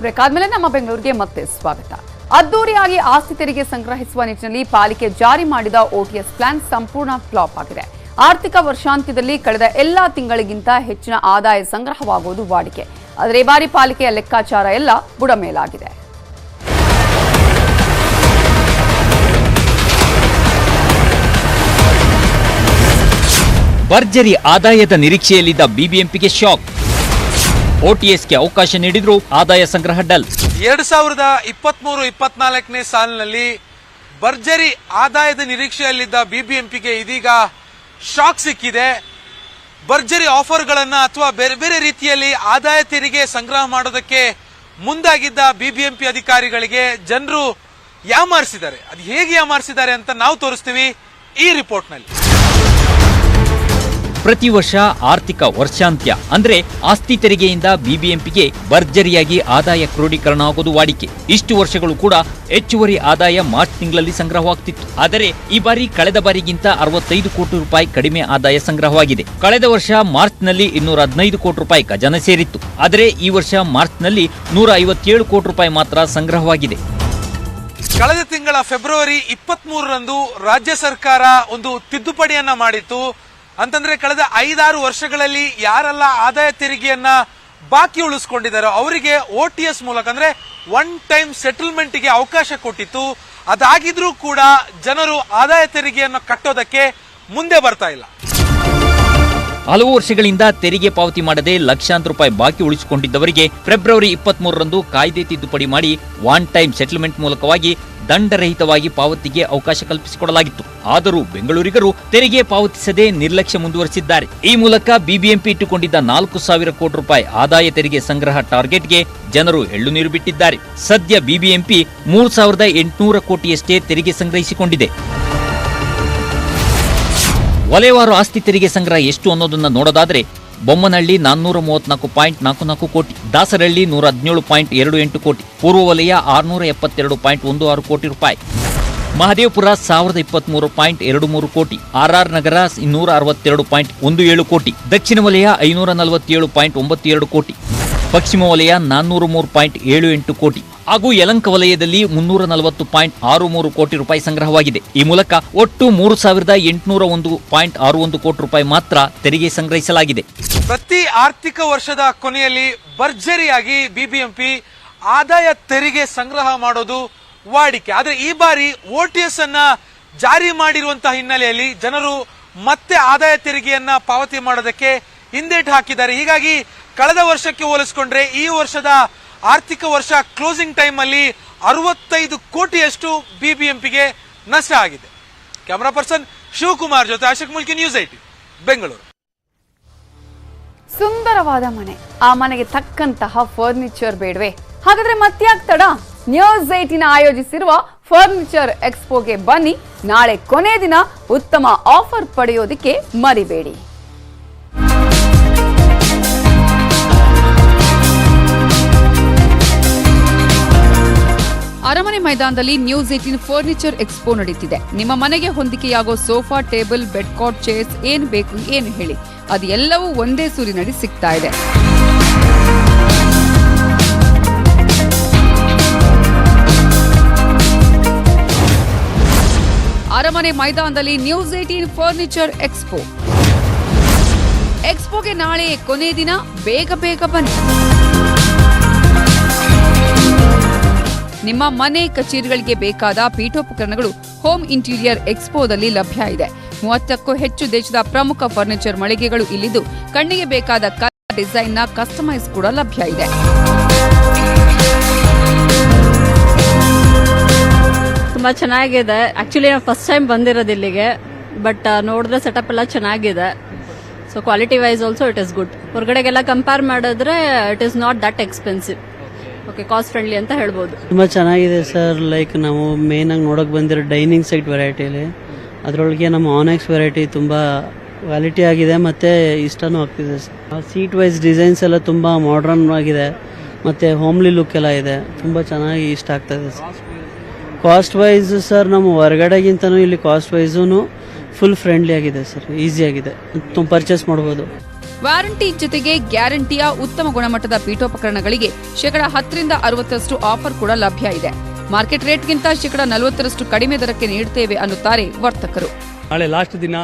Break ಆದ್ಮೇಲೆ ನಮ್ಮ ಬೆಂಗಳೂರಿಗೆ ಮತ್ತೆ ಸ್ವಾಗತ. ಅದ್ದೂರಿಯಾಗಿ ಆಸ್ತಿ ತೆರಿಗೆ ಸಂಗ್ರಹಿಸುವ ನಿಟ್ಟಿನಲ್ಲಿ ಪಾಲಿಕೆ ಜಾರಿ ಮಾಡಿದ ಓಟಿಎಸ್ ಪ್ಲಾನ್ ಸಂಪೂರ್ಣ ಫ್ಲಾಪ್ ಆಗಿದೆ. ಆರ್ಥಿಕ ವರ್ಷಾಂತ್ಯದಲ್ಲಿ ಕಳೆದ ಎಲ್ಲಾ ತಿಂಗಳಿಗಿಂತ ಹೆಚ್ಚಿನ ಆದಾಯ ಸಂಗ್ರಹವಾಗುವುದು ವಾಡಿಕೆ. ಆದರೆ ಈ ಬಾರಿ ಪಾಲಿಕೆಯ ಲೆಕ್ಕಾಚಾರ ಎಲ್ಲ ಬುಡಮೇಲಾಗಿದೆ. ಭರ್ಜರಿ ಆದಾಯದ ನಿರೀಕ್ಷೆಯಲ್ಲಿದ್ದ ಬಿಬಿಎಂಪಿಗೆ ಶಾಕ್. ಓಟಿಎಸ್ಗೆ ಅವಕಾಶ ನೀಡಿದ್ರು ಆದಾಯ ಸಂಗ್ರಹ ಡಲ್. ಎರಡು ಸಾವಿರದ ಇಪ್ಪತ್ಮೂರು, ಇಪ್ಪತ್ನಾಲ್ಕನೇ ಸಾಲಿನಲ್ಲಿ ಭರ್ಜರಿ ಆದಾಯದ ನಿರೀಕ್ಷೆಯಲ್ಲಿದ್ದ ಬಿಬಿಎಂಪಿಗೆ ಇದೀಗ ಶಾಕ್ ಸಿಕ್ಕಿದೆ. ಭರ್ಜರಿ ಆಫರ್ಗಳನ್ನ ಅಥವಾ ಬೇರೆ ಬೇರೆ ರೀತಿಯಲ್ಲಿ ಆದಾಯ ತೆರಿಗೆ ಸಂಗ್ರಹ ಮಾಡೋದಕ್ಕೆ ಮುಂದಾಗಿದ್ದ ಬಿಬಿಎಂಪಿ ಅಧಿಕಾರಿಗಳಿಗೆ ಜನರು ಯಾಮಾರಿಸಿದ್ದಾರೆ. ಅದು ಹೇಗೆ ಯಾಮಾರಿಸಿದ್ದಾರೆ ಅಂತ ನಾವು ತೋರಿಸ್ತೀವಿ ಈ ರಿಪೋರ್ಟ್ನಲ್ಲಿ. ಪ್ರತಿ ವರ್ಷ ಆರ್ಥಿಕ ವರ್ಷಾಂತ್ಯ, ಅಂದ್ರೆ ಆಸ್ತಿ ತೆರಿಗೆಯಿಂದ ಬಿಬಿಎಂಪಿಗೆ ಭರ್ಜರಿಯಾಗಿ ಆದಾಯ ಕ್ರೋಢೀಕರಣ ಆಗೋದು ವಾಡಿಕೆ. ಇಷ್ಟು ವರ್ಷಗಳು ಕೂಡ ಹೆಚ್ಚುವರಿ ಆದಾಯ ಮಾರ್ಚ್ ತಿಂಗಳಲ್ಲಿ ಸಂಗ್ರಹವಾಗ್ತಿತ್ತು. ಆದರೆ ಈ ಬಾರಿ ಕಳೆದ ಬಾರಿಗಿಂತ ಅರವತ್ತೈದು ಕೋಟಿ ರೂಪಾಯಿ ಕಡಿಮೆ ಆದಾಯ ಸಂಗ್ರಹವಾಗಿದೆ. ಕಳೆದ ವರ್ಷ ಮಾರ್ಚ್ನಲ್ಲಿ ಇನ್ನೂರ ಹದಿನೈದು ಕೋಟಿ ರೂಪಾಯಿ ಖಜಾನೆ ಸೇರಿತ್ತು. ಆದರೆ ಈ ವರ್ಷ ಮಾರ್ಚ್ನಲ್ಲಿ ನೂರ ಐವತ್ತೇಳು ಕೋಟಿ ರೂಪಾಯಿ ಮಾತ್ರ ಸಂಗ್ರಹವಾಗಿದೆ. ಕಳೆದ ತಿಂಗಳ ಫೆಬ್ರವರಿ ಇಪ್ಪತ್ತ್ ಮೂರರಂದು ರಾಜ್ಯ ಸರ್ಕಾರ ಒಂದು ತಿದ್ದುಪಡಿಯನ್ನ ಮಾಡಿತ್ತು. ಅಂತಂದ್ರೆ ಕಳೆದ ಐದಾರು ವರ್ಷಗಳಲ್ಲಿ ಯಾರೆಲ್ಲ ಆದಾಯ ತೆರಿಗೆಯನ್ನ ಬಾಕಿ ಉಳಿಸ್ಕೊಂಡಿದ್ದಾರೋ ಅವರಿಗೆ ಓ ಟಿ ಎಸ್ ಮೂಲಕ ಅಂದ್ರೆ ಒನ್ ಟೈಮ್ ಸೆಟಲ್ಮೆಂಟ್ಗೆ ಅವಕಾಶ ಕೊಟ್ಟಿತ್ತು. ಅದಾಗಿದ್ರೂ ಕೂಡ ಜನರು ಆದಾಯ ತೆರಿಗೆಯನ್ನು ಕಟ್ಟೋದಕ್ಕೆ ಮುಂದೆ ಬರ್ತಾ ಇಲ್ಲ. ಹಲವು ವರ್ಷಗಳಿಂದ ತೆರಿಗೆ ಪಾವತಿ ಮಾಡದೆ ಲಕ್ಷಾಂತರ ರೂಪಾಯಿ ಬಾಕಿ ಉಳಿಸಿಕೊಂಡಿದ್ದವರಿಗೆ ಫೆಬ್ರವರಿ ಇಪ್ಪತ್ಮೂರರಂದು ಕಾಯ್ದೆ ತಿದ್ದುಪಡಿ ಮಾಡಿ ಒನ್ ಟೈಮ್ ಸೆಟಲ್ಮೆಂಟ್ ಮೂಲಕವಾಗಿ ದಂಡರಹಿತವಾಗಿ ಪಾವತಿಗೆ ಅವಕಾಶ ಕಲ್ಪಿಸಿಕೊಡಲಾಗಿತ್ತು. ಆದರೂ ಬೆಂಗಳೂರಿಗರು ತೆರಿಗೆ ಪಾವತಿಸದೆ ನಿರ್ಲಕ್ಷ್ಯ ಮುಂದುವರೆಸಿದ್ದಾರೆ. ಈ ಮೂಲಕ ಬಿಬಿಎಂಪಿ ಇಟ್ಟುಕೊಂಡಿದ್ದ ನಾಲ್ಕು ಸಾವಿರ ಕೋಟಿ ರೂಪಾಯಿ ಆದಾಯ ತೆರಿಗೆ ಸಂಗ್ರಹ ಟಾರ್ಗೆಟ್ಗೆ ಜನರು ಎಳ್ಳು ನೀರು ಬಿಟ್ಟಿದ್ದಾರೆ. ಸದ್ಯ ಬಿಬಿಎಂಪಿ ಮೂರು ಸಾವಿರದ ಎಂಟುನೂರ ಕೋಟಿಯಷ್ಟೇ ತೆರಿಗೆ ಸಂಗ್ರಹಿಸಿಕೊಂಡಿದೆ. ವಲಯವಾರು ಆಸ್ತಿ ತೆರಿಗೆ ಸಂಗ್ರಹ ಎಷ್ಟು ಅನ್ನೋದನ್ನ ನೋಡೋದಾದ್ರೆ ಬೊಮ್ಮನಹಳ್ಳಿ ನಾನ್ನೂರ ಮೂವತ್ನಾಲ್ಕು ಪಾಯಿಂಟ್ ನಾಲ್ಕು ನಾಲ್ಕು ಕೋಟಿ, ದಾಸರಹಳ್ಳಿ ನೂರ ಹದಿನೇಳು ಪಾಯಿಂಟ್ ಎರಡು ಎಂಟು ಕೋಟಿ, ಪೂರ್ವ ವಲಯ ಆರುನೂರ ಎಪ್ಪತ್ತೆರಡು ಪಾಯಿಂಟ್ ಒಂದು ಆರು ಕೋಟಿ ರೂಪಾಯಿ. ಮಹದೇವಪುರ ಸಾವಿರದ ಇಪ್ಪತ್ಮೂರು ಪಾಯಿಂಟ್ ಎರಡು ಮೂರು ಕೋಟಿ ಆರ್ಆರ್ ನಗರ ಇನ್ನೂರ ಅರವತ್ತೆರಡು ಪಾಯಿಂಟ್ ಒಂದು ಏಳು ಕೋಟಿ, ದಕ್ಷಿಣ ವಲಯ ಐನೂರ ನಲವತ್ತೇಳು ಪಾಯಿಂಟ್ ಒಂಬತ್ತೆರಡು ಕೋಟಿ, ಪಶ್ಚಿಮ ವಲಯ ನಾನ್ನೂರ ಮೂರು ಪಾಯಿಂಟ್ ಏಳು ಎಂಟು ಕೋಟಿ ಹಾಗೂ ಯಲಂಕ ವಲಯದಲ್ಲಿ ಮುನ್ನೂರ ನಲವತ್ತು ಪಾಯಿಂಟ್ ಆರು ಮೂರು ಕೋಟಿ ರೂಪಾಯಿ ಸಂಗ್ರಹವಾಗಿದೆ. ಈ ಮೂಲಕ ಒಟ್ಟು ಮೂರು ಸಾವಿರದ ಎಂಟುನೂರ ಒಂದು ಪಾಯಿಂಟ್ ಆರು ಒಂದು ಕೋಟಿ ರೂಪಾಯಿ ಮಾತ್ರ ತೆರಿಗೆ ಸಂಗ್ರಹಿಸಲಾಗಿದೆ. ಪ್ರತಿ ಆರ್ಥಿಕ ವರ್ಷದ ಕೊನೆಯಲ್ಲಿ ಭರ್ಜರಿಯಾಗಿ ಬಿಬಿಎಂಪಿ ಆದಾಯ ತೆರಿಗೆ ಸಂಗ್ರಹ ಮಾಡೋದು ವಾಡಿಕೆ. ಆದರೆ ಈ ಬಾರಿ ಓಟಿಎಸ್ ಅನ್ನ ಜಾರಿ ಮಾಡಿರುವಂತಹ ಹಿನ್ನೆಲೆಯಲ್ಲಿ ಜನರು ಮತ್ತೆ ಆದಾಯ ತೆರಿಗೆಯನ್ನ ಪಾವತಿ ಮಾಡೋದಕ್ಕೆ ಹಿಂದೇಟು ಹಾಕಿದ್ದಾರೆ. ಹೀಗಾಗಿ ಕಳೆದ ವರ್ಷಕ್ಕೆ ಹೋಲಿಸಿಕೊಂಡ್ರೆ ಈ ವರ್ಷದ ಆರ್ಥಿಕ ವರ್ಷ ಕ್ಲೋಸಿಂಗ್ ಟೈಮಲ್ಲಿ ಅರವತ್ತೈದು ಕೋಟಿಯಷ್ಟು ಬಿ ಬಿ ಎಂ ಪಿಗೆ ನಷ್ಟ ಆಗಿದೆ. ಕ್ಯಾಮರಾ ಪರ್ಸನ್ ಶಿವಕುಮಾರ್ ಜೊತೆ ಅಶೋಕ್ ಮುಲ್ಕಿ ನ್ಯೂಸ್ ಐಟಿ ಬೆಂಗಳೂರು ಸುಂದರವಾದ ಮನೆ, ಆ ಮನೆಗೆ ತಕ್ಕಂತಹ ಫರ್ನಿಚರ್ ಬೇಡವೆ. ಹಾಗಾದ್ರೆ ಮತ್ಯಾಕ್ ತಡ ನ್ಯೂಸ್ ಏಟಿನ ಆಯೋಜಿಸಿರುವ ಫರ್ನಿಚರ್ ಎಕ್ಸ್ಪೋಗೆ ಬನ್ನಿ. ನಾಳೆ ಕೊನೆ ದಿನ ಉತ್ತಮ ಆಫರ್ ಪಡೆಯೋದಿಕ್ಕೆ ಮರಿಬೇಡಿ. ಅರಮನೆ ಮೈದಾನದಲ್ಲಿ ನ್ಯೂಸ್ ಏಟೀನ್ ಫರ್ನಿಚರ್ ಎಕ್ಸ್ಪೋ ನಡೀತಿದೆ. ನಿಮ್ಮ ಮನೆಗೆ ಹೊಂದಿಕೆಯಾಗೋ sofa, table, bed cot chairs ಏನ್ ಬೇಕು ಏನು ಹೇಳಿ. ಅದು ಎಲ್ಲವೂ ಒಂದೇ ಸೂರಿನಡಿ ಸಿಗ್ತಾ ಇದೆ. ಅರಮನೆ ಮೈದಾನದಲ್ಲಿ ನ್ಯೂಸ್ ಏಟೀನ್ ಫರ್ನಿಚರ್ ಎಕ್ಸ್ಪೋ. ಎಕ್ಸ್ಪೋಗೆ ನಾಳೆ ಕೊನೆ ದಿನ. ಬೇಗ ಬೇಗ ಬನ್ನಿ. ನಿಮ್ಮ ಮನೆ ಕಚೇರಿಗಳಿಗೆ ಬೇಕಾದ ಪೀಠೋಪಕರಣಗಳು ಹೋಮ್ ಇಂಟೀರಿಯರ್ ಎಕ್ಸ್ಪೋದಲ್ಲಿ ಲಭ್ಯ ಇದೆ. ಮೂವತ್ತಕ್ಕೂ ಹೆಚ್ಚು ದೇಶದ ಪ್ರಮುಖ ಫರ್ನಿಚರ್ ಮಳಿಗೆಗಳು ಇಲ್ಲಿದ್ದು ಕಣ್ಣಿಗೆ ಬೇಕಾದ ಡಿಸೈನ್ನ ಕಸ್ಟಮೈಸ್ ಕೂಡ ಲಭ್ಯ ಇದೆ. ತುಂಬಾ ಚೆನ್ನಾಗಿದೆ. ಆಕ್ಚುಲಿ ಫಸ್ಟ್ ಟೈಮ್ ಬಂದಿರೋದು ಇಲ್ಲಿಗೆ ಬಟ್ ನೋಡಿದ್ರೆ ಸೆಟಪ್ ಎಲ್ಲ ಚೆನ್ನಾಗಿದೆ. So quality wise also it is good ಹೊರಗಡೆಗೆಲ್ಲ compare ಮಾಡಿದ್ರೆ it is not that expensive okay cost friendly ಅಂತ ಹೇಳ್ಬೋದು. ತುಂಬ ಚೆನ್ನಾಗಿದೆ ಸರ್ ಲೈಕ್ ನಾವು ಮೇಯ್ನಾಗಿ ನೋಡೋಕೆ ಬಂದಿರೋ ಡೈನಿಂಗ್ ಸೈಟ್ ವೆರೈಟಿಲಿ ಅದರೊಳಗೆ ನಮ್ಮ ಆನೆಕ್ಸ್ ವೆರೈಟಿ ತುಂಬ ಕ್ವಾಲಿಟಿ ಆಗಿದೆ ಮತ್ತು ಇಷ್ಟನೂ ಆಗ್ತಿದೆ ಸರ್. ಸೀಟ್ ವೈಸ್ ಡಿಸೈನ್ಸ್ ಎಲ್ಲ ತುಂಬ ಮಾಡ್ರನ್ ಆಗಿದೆ, ಮತ್ತು ಹೋಮ್ಲಿ ಲುಕ್ ಎಲ್ಲ ಇದೆ. ತುಂಬ ಚೆನ್ನಾಗಿ ಇಷ್ಟ ಆಗ್ತಾಯಿದೆ ಸರ್. ಕಾಸ್ಟ್ ವೈಸ್ ಸರ್, ನಮ್ಮ ಹೊರಗಡೆಗಿಂತನೂ ಇಲ್ಲಿ ಕಾಸ್ಟ್ ವೈಸೂ ಫುಲ್ ಫ್ರೆಂಡ್ಲಿ ಆಗಿದೆ ಸರ್ ಈಸಿ ಆಗಿದೆ. ತುಂಬ ಪರ್ಚೇಸ್ ಮಾಡ್ಬೋದು. ವಾರಂಟಿ ಜೊತೆಗೆ ಗ್ಯಾರಂಟಿಯ ಉತ್ತಮ ಗುಣಮಟ್ಟದ ಪೀಠೋಪಕರಣಗಳಿಗೆ ಶೇಕಡ ಹತ್ತರಿಂದ ಅರವತ್ತರಷ್ಟು ಆಫರ್ ಕೂಡ ಲಭ್ಯ ಇದೆ. ಮಾರ್ಕೆಟ್ ರೇಟ್ಗಿಂತ ಶೇಕಡ ನಲವತ್ತರಷ್ಟು ಕಡಿಮೆ ದರಕ್ಕೆ ನೀಡುತ್ತೇವೆ ಅನ್ನುತ್ತಾರೆ ವರ್ತಕರು. ನಾಳೆ ಲಾಸ್ಟ್ ದಿನ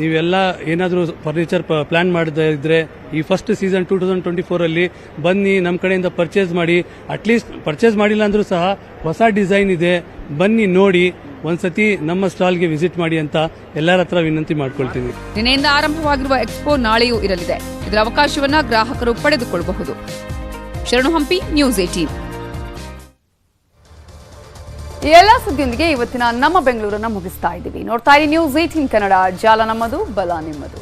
ನೀವೆಲ್ಲ ಏನಾದರೂ ಫರ್ನಿಚರ್ ಪ್ಲಾನ್ ಮಾಡದೇ ಇದ್ರೆ ಈ first season two thousand twenty ಫೋರಲ್ಲಿ ಬನ್ನಿ ನಮ್ಮ ಕಡೆಯಿಂದ ಪರ್ಚೇಸ್ ಮಾಡಿ ಅಟ್ಲೀಸ್ಟ್ ಪರ್ಚೇಸ್ ಮಾಡಿಲ್ಲ ಅಂದರೂ ಸಹ ಹೊಸ ಡಿಸೈನ್ ಇದೆ, ಬನ್ನಿ ನೋಡಿ. ಒಂದ್ಸತಿ ನಮ್ಮ ಸ್ಟಾಲ್ಗೆ ವಿಸಿಟ್ ಮಾಡಿ ಅಂತ ಎಲ್ಲರ ಹತ್ರ ವಿನಂತಿ ಮಾಡ್ಕೊಳ್ತೀನಿ. ನಿನ್ನೆಯಿಂದ ಆರಂಭವಾಗಿರುವ ಎಕ್ಸ್ಪೋ ನಾಳೆಯೂ ಇರಲಿದೆ. ಇದರ ಅವಕಾಶವನ್ನ ಗ್ರಾಹಕರು ಪಡೆದುಕೊಳ್ಳಬಹುದು. ಶರಣು ಹಂಪಿ ನ್ಯೂಸ್ ಏಟೀನ್ ಎಲ್ಲ ಸುದ್ದಿಯೊಂದಿಗೆ ಇವತ್ತಿನ ನಮ್ಮ ಬೆಂಗಳೂರನ್ನ ಮುಗಿಸ್ತಾ ಇದ್ದೀವಿ. ನೋಡ್ತಾ ಇರಿ ನ್ಯೂಸ್ ಏಟೀನ್ ಕನ್ನಡ. ಜಾಲ ನಮ್ಮದು ಬಲ ನಿಮ್ಮದು.